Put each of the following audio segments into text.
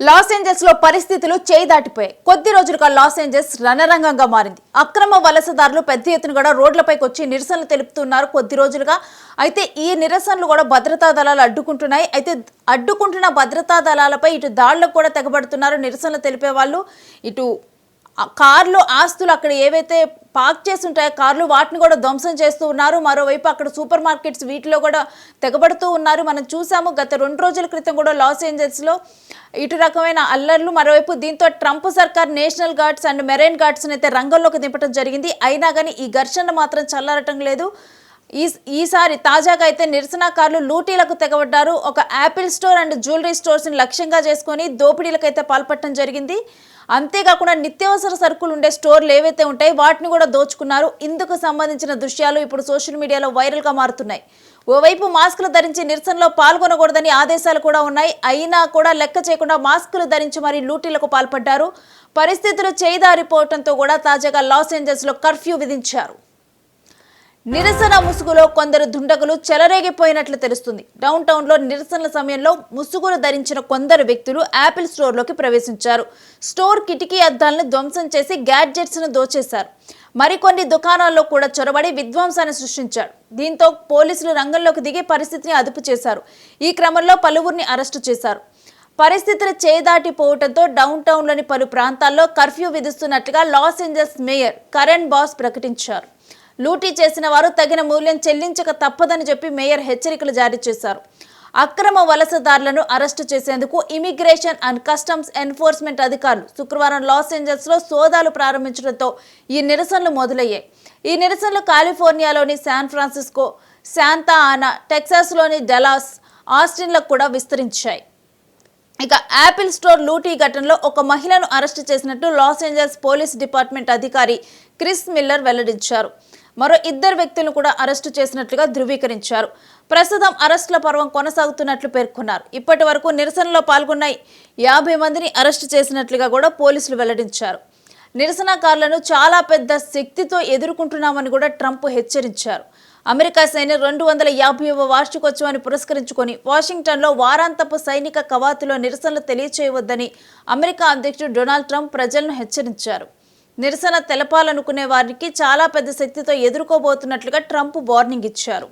Loss ఏంజల్స్లో పరిస్థితులు చేయి దాటిపోయాయి కొద్ది రోజులుగా లాస్ ఏంజల్స్ రణరంగంగా మారింది. అక్రమ వలసదారులు పెద్ద ఎత్తున కూడా రోడ్లపైకి వచ్చి నిరసనలు తెలుపుతున్నారు కొద్ది రోజులుగా. అయితే ఈ నిరసనలు కూడా భద్రతా దళాలు అడ్డుకుంటున్నాయి. అయితే అడ్డుకుంటున్న భద్రతా దళాలపై ఇటు దాడులకు కూడా తెగబడుతున్నారు. నిరసనలు తెలిపే వాళ్ళు ఇటు కార్లు ఆస్తులు అక్కడ ఏవైతే పార్క్ చేసి ఉంటాయో కార్లు వాటిని కూడా ధ్వంసం చేస్తూ ఉన్నారు. మరోవైపు అక్కడ సూపర్ మార్కెట్స్ వీటిలో కూడా తెగబడుతూ ఉన్నారు. మనం చూసాము గత రెండు రోజుల క్రితం కూడా లాస్ ఏంజల్స్లో ఇటు రకమైన అల్లర్లు మరోవైపు దీంతో ట్రంప్ సర్కార్ నేషనల్ గార్డ్స్ అండ్ మెరైన్ గార్డ్స్ని అయితే రంగంలోకి దింపడం జరిగింది. అయినా కానీ ఈ ఘర్షణ మాత్రం చల్లారటం లేదు. ఈ ఈసారి తాజాగా అయితే నిరసనకారులు లూటీలకు తెగబడ్డారు. ఒక యాపిల్ స్టోర్ అండ్ జ్యువెలరీ స్టోర్స్ని లక్ష్యంగా చేసుకొని దోపిడీలకైతే పాల్పడటం జరిగింది. అంతేకాకుండా నిత్యావసర సరుకులు ఉండే స్టోర్లు ఏవైతే ఉంటాయి వాటిని కూడా దోచుకున్నారు. ఇందుకు సంబంధించిన దృశ్యాలు ఇప్పుడు సోషల్ మీడియాలో వైరల్గా మారుతున్నాయి. ఓవైపు మాస్కులు ధరించి నిరసనలో పాల్గొనకూడదని ఆదేశాలు కూడా ఉన్నాయి. అయినా కూడా లెక్క చేయకుండా మాస్కులు ధరించి మరి లూటీలకు పాల్పడ్డారు. పరిస్థితులు చేయిదారిపోవడంతో కూడా తాజాగా లాస్ ఏంజల్స్లో కర్ఫ్యూ విధించారు. నిరసన ముసుగులో కొందరు దుండగులు చెలరేగిపోయినట్లు తెలుస్తుంది. డౌన్ టౌన్లో నిరసనల సమయంలో ముసుగులు ధరించిన కొందరు వ్యక్తులు యాపిల్ స్టోర్లోకి ప్రవేశించారు. స్టోర్ కిటికీ అద్దాలను ధ్వంసం చేసి గ్యాడ్జెట్స్ను దోచేశారు. మరికొన్ని దుకాణాల్లో కూడా చొరబడి విధ్వంసాన్ని సృష్టించారు. దీంతో పోలీసులు రంగంలోకి దిగి పరిస్థితిని అదుపు చేశారు. ఈ క్రమంలో పలువురిని అరెస్టు చేశారు. పరిస్థితులు చేదాటిపోవడంతో డౌన్ టౌన్లోని పలు ప్రాంతాల్లో curfew విధిస్తున్నట్లుగా Los Angeles mayor Karen Bass ప్రకటించారు. లూటీ చేసిన వారు తగిన మూల్యం చెల్లించక తప్పదని చెప్పి మేయర్ హెచ్చరికలు జారీ చేశారు. అక్రమ వలసదారులను అరెస్టు చేసేందుకు ఇమిగ్రేషన్ అండ్ కస్టమ్స్ ఎన్ఫోర్స్మెంట్ అధికారులు శుక్రవారం లాస్ ఏంజల్స్లో సోదాలు ప్రారంభించడంతో ఈ నిరసనలు మొదలయ్యాయి. ఈ నిరసనలు కాలిఫోర్నియాలోని శాన్ ఫ్రాన్సిస్కో శాంతా ఆనా టెక్సాస్లోని డెలాస్ ఆస్టిన్లకు కూడా విస్తరించాయి. ఇక యాపిల్ స్టోర్ లూటీ ఘటనలో ఒక మహిళను అరెస్టు చేసినట్టు లాస్ ఏంజల్స్ పోలీస్ డిపార్ట్మెంట్ అధికారి క్రిస్ మిల్లర్ వెల్లడించారు. మరో ఇద్దరు వ్యక్తులను కూడా అరెస్టు చేసినట్లుగా ధృవీకరించారు. ప్రస్తుతం అరెస్టుల పర్వం కొనసాగుతున్నట్లు పేర్కొన్నారు. ఇప్పటి వరకు నిరసనలో పాల్గొన్న యాభై మందిని అరెస్టు చేసినట్లుగా కూడా పోలీసులు వెల్లడించారు. నిరసనకారులను చాలా పెద్ద శక్తితో ఎదుర్కొంటున్నామని కూడా ట్రంప్ హెచ్చరించారు. అమెరికా సైన్యం రెండు వందల యాభైవ వార్షికోత్సవాన్ని పురస్కరించుకొని వాషింగ్టన్లో వారాంతపు సైనిక కవాతులో నిరసనలు తెలియచేయవద్దని అమెరికా అధ్యక్షుడు డొనాల్డ్ ట్రంప్ ప్రజలను హెచ్చరించారు. నిరసన తెలపాలనుకునే వారికి చాలా పెద్ద శక్తితో ఎదుర్కోబోతున్నట్లుగా ట్రంప్ వార్నింగ్ ఇచ్చారు.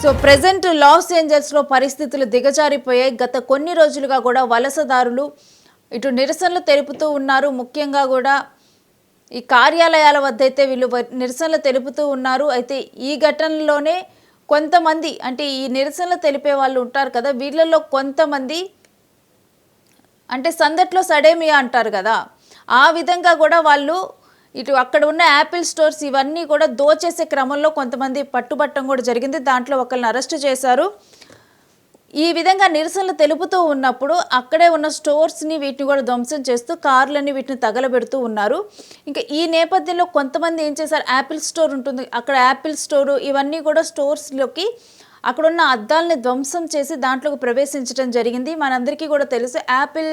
సో ప్రజెంట్ లాస్ ఏంజల్స్లో పరిస్థితులు దిగజారిపోయాయి. గత కొన్ని రోజులుగా కూడా వలసదారులు ఇటు నిరసనలు తెలుపుతూ ఉన్నారు. ముఖ్యంగా కూడా ఈ కార్యాలయాల వద్ద అయితే వీళ్ళు నిరసనలు తెలుపుతూ ఉన్నారు. అయితే ఈ ఘటనలోనే కొంతమంది అంటే ఈ నిరసనలు తెలిపే వాళ్ళు ఉంటారు కదా వీళ్ళల్లో కొంతమంది అంటే సందట్లో సడేమియా అంటారు కదా ఆ విధంగా కూడా వాళ్ళు ఇటు అక్కడ ఉన్న యాపిల్ స్టోర్స్ ఇవన్నీ కూడా దోచేసే క్రమంలో కొంతమంది పట్టుబట్టం కూడా జరిగింది. దాంట్లో ఒకరిని అరెస్ట్ చేశారు. ఈ విధంగా నిరసనలు తెలుపుతూ ఉన్నప్పుడు అక్కడే ఉన్న స్టోర్స్ని వీటిని కూడా ధ్వంసం చేస్తూ కార్లని వీటిని తగలబెడుతూ ఉన్నారు. ఇంకా ఈ నేపథ్యంలో కొంతమంది ఏం చేశారు? యాపిల్ స్టోర్ ఉంటుంది. అక్కడ యాపిల్ స్టోరు ఇవన్నీ కూడా స్టోర్స్లోకి అక్కడున్న అద్దాలని ధ్వంసం చేసి దాంట్లోకి ప్రవేశించడం జరిగింది. మనందరికీ కూడా తెలుసు యాపిల్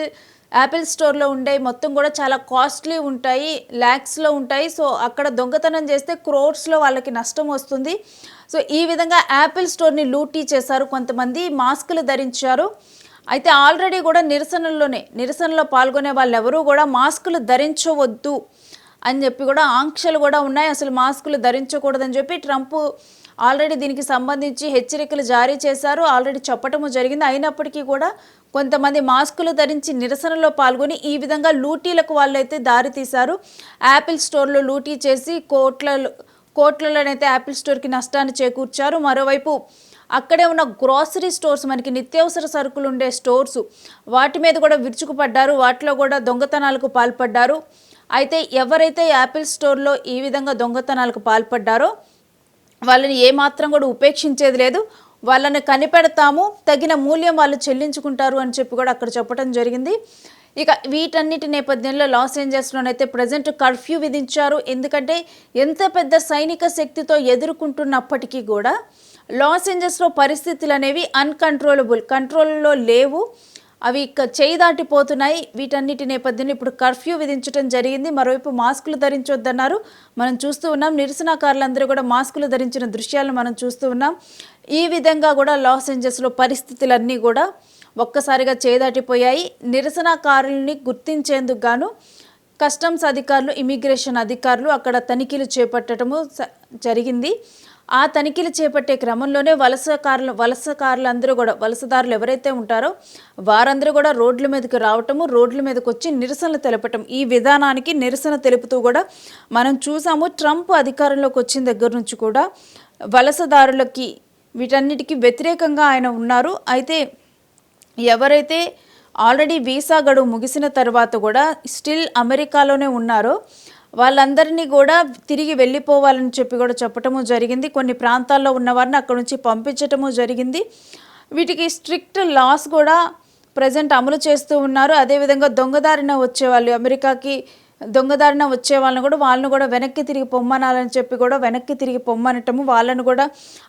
యాపిల్ స్టోర్లో ఉండే మొత్తం కూడా చాలా కాస్ట్లీ ఉంటాయి ల్యాక్స్లో ఉంటాయి. సో అక్కడ దొంగతనం చేస్తే క్రోర్స్లో వాళ్ళకి నష్టం వస్తుంది. సో ఈ విధంగా యాపిల్ స్టోర్ని లూటీ చేశారు కొంతమంది మాస్కులు ధరించారు. అయితే ఆల్రెడీ కూడా నిరసనల్లోనే నిరసనలో పాల్గొనే వాళ్ళు ఎవరూ కూడా మాస్కులు ధరించవద్దు అని చెప్పి కూడా ఆంక్షలు కూడా ఉన్నాయి. అసలు మాస్కులు ధరించకూడదని చెప్పి ట్రంప్ ఆల్రెడీ దీనికి సంబంధించి హెచ్చరికలు జారీ చేశారు. ఆల్రెడీ చెప్పటము జరిగింది. అయినప్పటికీ కూడా కొంతమంది మాస్కులు ధరించి నిరసనలో పాల్గొని ఈ విధంగా లూటీలకు వాళ్ళైతే దారితీశారు యాపిల్ స్టోర్లో లూటీ చేసి కోట్ల కోట్లలోనైతే యాపిల్ స్టోర్కి నష్టాన్ని చేకూర్చారు. మరోవైపు అక్కడే ఉన్న గ్రాసరీ స్టోర్స్ మనకి నిత్యావసర సరుకులు ఉండే స్టోర్స్ వాటి మీద కూడా విరుచుకుపడ్డారు. వాటిలో కూడా దొంగతనాలకు పాల్పడ్డారు. అయితే ఎవరైతే యాపిల్ స్టోర్లో ఈ విధంగా దొంగతనాలకు పాల్పడ్డారో వాళ్ళని ఏమాత్రం కూడా ఉపేక్షించేది లేదు. వాళ్ళని కనిపెడతాము తగిన మూల్యం వాళ్ళు చెల్లించుకుంటారు అని చెప్పి కూడా అక్కడ చెప్పడం జరిగింది. ఇక వీటన్నిటి నేపథ్యంలో లాస్ ఏంజల్స్లోనైతే ప్రజెంట్ కర్ఫ్యూ విధించారు. ఎందుకంటే ఎంత పెద్ద సైనిక శక్తితో ఎదుర్కొంటున్నప్పటికీ కూడా లాస్ ఏంజల్స్లో పరిస్థితులు అనేవి అన్కంట్రోలబుల్ కంట్రోల్లో లేవు. అవి చేయి దాటిపోతున్నాయి. వీటన్నిటి నేపథ్యంలో ఇప్పుడు కర్ఫ్యూ విధించడం జరిగింది. మరోవైపు మాస్కులు ధరించొద్దన్నారు. మనం చూస్తూ ఉన్నాం. నిరసనకారులందరూ కూడా మాస్కులు ధరించిన దృశ్యాలను మనం చూస్తూ ఉన్నాం. ఈ విధంగా కూడా లాస్ ఏంజల్స్లో పరిస్థితులన్నీ కూడా ఒక్కసారిగా చేదాటిపోయాయి నిరసనకారుల్ని గుర్తించేందుకు గాను కస్టమ్స్ అధికారులు ఇమిగ్రేషన్ అధికారులు అక్కడ తనిఖీలు చేపట్టడము జరిగింది. ఆ తనిఖీలు చేపట్టే క్రమంలోనే వలసకారులు వలసకారులందరూ కూడా వలసదారులు ఎవరైతే ఉంటారో వారందరూ కూడా రోడ్ల మీదకి రావటము రోడ్ల మీదకి వచ్చి నిరసనలు తెలపటం. ఈ విధానానికి నిరసన తెలుపుతూ కూడా మనం చూసాము ట్రంప్ అధికారంలోకి వచ్చిన దగ్గర నుంచి కూడా వలసదారులకి వీటన్నిటికీ వ్యతిరేకంగా ఆయన ఉన్నారు. అయితే ఎవరైతే ఆల్రెడీ వీసా గడువు ముగిసిన తర్వాత కూడా స్టిల్ అమెరికాలోనే ఉన్నారో వాళ్ళందరినీ కూడా తిరిగి వెళ్ళిపోవాలని చెప్పి కూడా చెప్పటము జరిగింది. కొన్ని ప్రాంతాల్లో ఉన్న వారిని అక్కడ నుంచి పంపించటము జరిగింది. వీటికి స్ట్రిక్ట్ లాస్ కూడా ప్రజెంట్ అమలు చేస్తూ ఉన్నారు. అదేవిధంగా దొంగదారిన వచ్చేవాళ్ళు అమెరికాకి దొంగదారిన వచ్చే వాళ్ళని కూడా వాళ్ళని కూడా వెనక్కి తిరిగి పొమ్మనాలని చెప్పి కూడా వెనక్కి తిరిగి పొమ్మనటము వాళ్ళను కూడా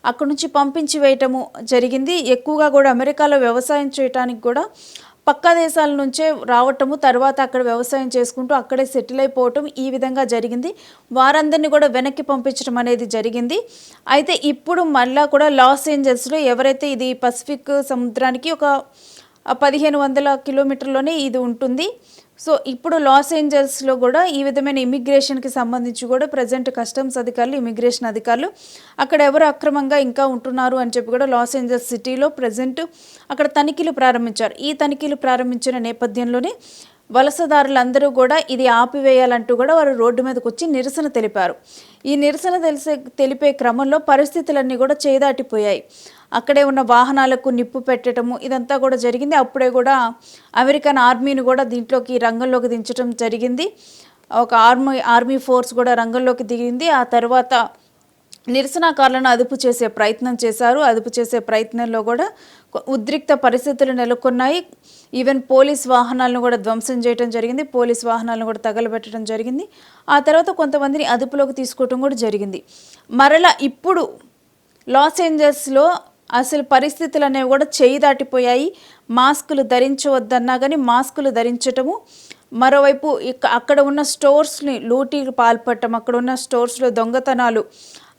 అక్కడి నుంచి పంపించి వేయటము జరిగింది. ఎక్కువగా కూడా అమెరికాలో వ్యవసాయం చేయటానికి కూడా పక్క దేశాల నుంచే రావటము తర్వాత అక్కడ వ్యవసాయం చేసుకుంటూ అక్కడే సెటిల్ అయిపోవటం ఈ విధంగా జరిగింది. వారందరినీ కూడా వెనక్కి పంపించడం అనేది జరిగింది. అయితే ఇప్పుడు మళ్ళా కూడా లాస్ ఏంజల్స్లో ఎవరైతే ఇది పసిఫిక్ సముద్రానికి ఒక పదిహేను వందల కిలోమీటర్లోనే ఇది ఉంటుంది. సో ఇప్పుడు లాస్ ఏంజల్స్లో కూడా ఈ విధమైన ఇమిగ్రేషన్కి సంబంధించి కూడా ప్రజెంట్ కస్టమ్స్ అధికారులు ఇమిగ్రేషన్ అధికారులు అక్కడ ఎవరు అక్రమంగా ఇంకా ఉంటున్నారు అని చెప్పి కూడా లాస్ ఏంజల్స్ సిటీలో ప్రజెంట్ అక్కడ తనిఖీలు ప్రారంభించారు. ఈ తనిఖీలు ప్రారంభించిన నేపథ్యంలోనే వలసదారులందరూ కూడా ఇది ఆపివేయాలంటూ కూడా వారు రోడ్డు మీదకి వచ్చి నిరసన తెలిపారు. ఈ నిరసన తెలిసే తెలిపే క్రమంలో పరిస్థితులన్నీ కూడా చేదాటిపోయాయి. అక్కడే ఉన్న వాహనాలకు నిప్పు పెట్టడము ఇదంతా కూడా జరిగింది. అప్పుడే కూడా అమెరికన్ ఆర్మీని కూడా దీంట్లోకి రంగంలోకి దించడం జరిగింది. ఒక ఆర్మీ ఆర్మీ ఫోర్స్ కూడా రంగంలోకి దిగింది. ఆ తర్వాత నిరసనకారులను అదుపు చేసే ప్రయత్నం చేశారు. అదుపు చేసే ప్రయత్నంలో కూడా ఉద్రిక్త పరిస్థితులు నెలకొన్నాయి. ఈవెన్ పోలీస్ వాహనాలను కూడా ధ్వంసం చేయడం జరిగింది. పోలీస్ వాహనాలను కూడా తగలబెట్టడం జరిగింది. ఆ తర్వాత కొంతమందిని అదుపులోకి తీసుకోవడం కూడా జరిగింది. మరలా ఇప్పుడు లాస్ ఏంజల్స్లో అసలు పరిస్థితులు అనేవి కూడా చేయి దాటిపోయాయి. మాస్కులు ధరించవద్దన్నా కానీ మాస్కులు ధరించటము. మరోవైపు ఇక అక్కడ ఉన్న స్టోర్స్ని లూటీకి పాల్పడటం అక్కడ ఉన్న స్టోర్స్లో దొంగతనాలు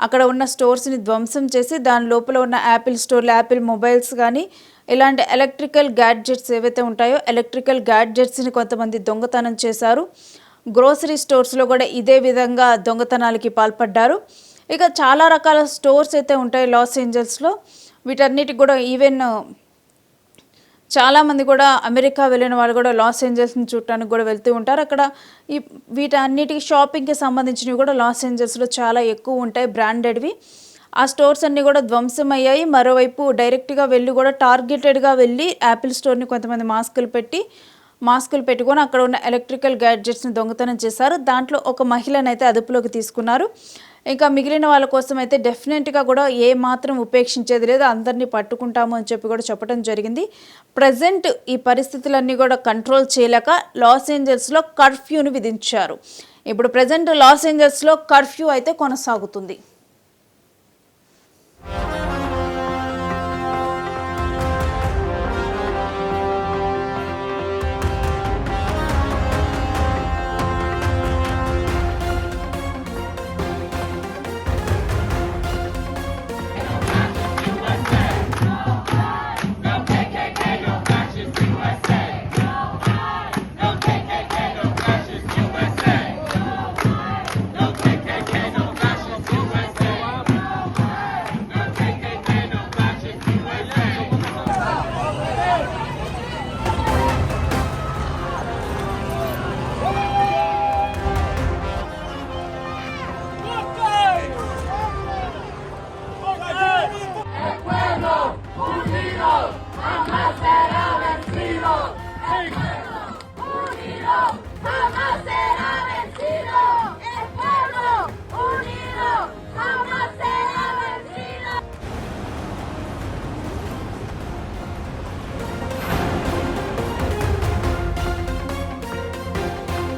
అక్కడ ఉన్న స్టోర్స్ని ధ్వంసం చేసి దాని లోపల ఉన్న యాపిల్ స్టోర్లు యాపిల్ మొబైల్స్ కానీ ఇలాంటి ఎలక్ట్రికల్ గ్యాడ్జెట్స్ ఏవైతే ఉంటాయో ఎలక్ట్రికల్ గ్యాడ్జెట్స్ని కొంతమంది దొంగతనం చేశారు. గ్రోసరీ స్టోర్స్లో కూడా ఇదే విధంగా దొంగతనాలకి పాల్పడ్డారు. ఇక చాలా రకాల స్టోర్స్ అయితే ఉంటాయి లాస్ ఏంజల్స్లో. వీటన్నిటికి కూడా ఈవెన్ చాలామంది కూడా అమెరికా వెళ్ళిన వాళ్ళు కూడా లాస్ ఏంజల్స్ని చూడటానికి కూడా వెళ్తూ ఉంటారు. అక్కడ ఈ వీటన్నిటికి షాపింగ్కి సంబంధించినవి కూడా లాస్ ఏంజల్స్లో చాలా ఎక్కువ ఉంటాయి బ్రాండెడ్వి. ఆ స్టోర్స్ అన్నీ కూడా ధ్వంసం అయ్యాయి మరోవైపు డైరెక్ట్గా వెళ్ళి కూడా టార్గెటెడ్గా వెళ్ళి యాపిల్ స్టోర్ని కొంతమంది మాస్కులు పెట్టి మాస్కులు పెట్టుకొని అక్కడ ఉన్న ఎలక్ట్రికల్ గ్యాడ్జెట్స్ని దొంగతనం చేశారు. దాంట్లో ఒక మహిళనైతే అదుపులోకి తీసుకున్నారు. ఇంకా మిగిలిన వాళ్ళ కోసం అయితే డెఫినెట్గా కూడా ఏ మాత్రం ఉపేక్షించేది లేదు. అందరినీ పట్టుకుంటాము అని చెప్పి కూడా చెప్పడం జరిగింది. ప్రజెంట్ ఈ పరిస్థితులన్నీ కూడా కంట్రోల్ చేయలేక లాస్ ఏంజల్స్లో కర్ఫ్యూను విధించారు. ఇప్పుడు ప్రజెంట్ లాస్ ఏంజల్స్లో కర్ఫ్యూ అయితే కొనసాగుతుంది.